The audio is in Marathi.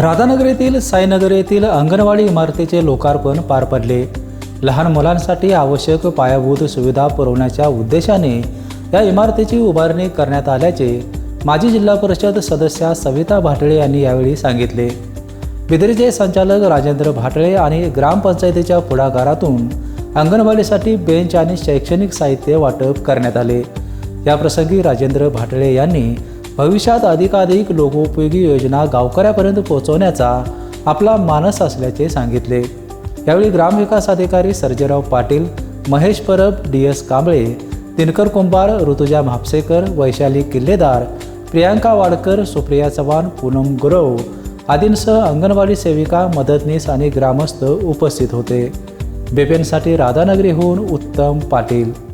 राधानगर येथील साईनगर येथील अंगणवाडी इमारतीचे लोकार्पण पार पडले. लहान मुलांसाठी आवश्यक पायाभूत सुविधा पुरवण्याच्या उद्देशाने या इमारतीची उभारणी करण्यात आल्याचे माजी जिल्हा परिषद सदस्या सविता भाटळे यांनी यावेळी सांगितले. बिदरीचे संचालक राजेंद्र भाटळे आणि ग्रामपंचायतीच्या पुढाकारातून अंगणवाडीसाठी बेंच आणि शैक्षणिक साहित्य वाटप करण्यात आले. याप्रसंगी राजेंद्र भाटळे यांनी भविष्यात अधिकाधिक लोकोपयोगी योजना गावकऱ्यापर्यंत पोहोचवण्याचा आपला मानस असल्याचे सांगितले. यावेळी ग्रामविकास अधिकारी सर्जेराव पाटील महेश परब डी एस कांबळे दिनकर कुंभार ऋतुजा म्हापसेकर वैशाली किल्लेदार प्रियांका वाडकर सुप्रिया चव्हाण पूनम गुरव आदींसह अंगणवाडी सेविका मदतनीस आणि ग्रामस्थ उपस्थित होते. बेपेनसाठी राधानगरीहून उत्तम पाटील.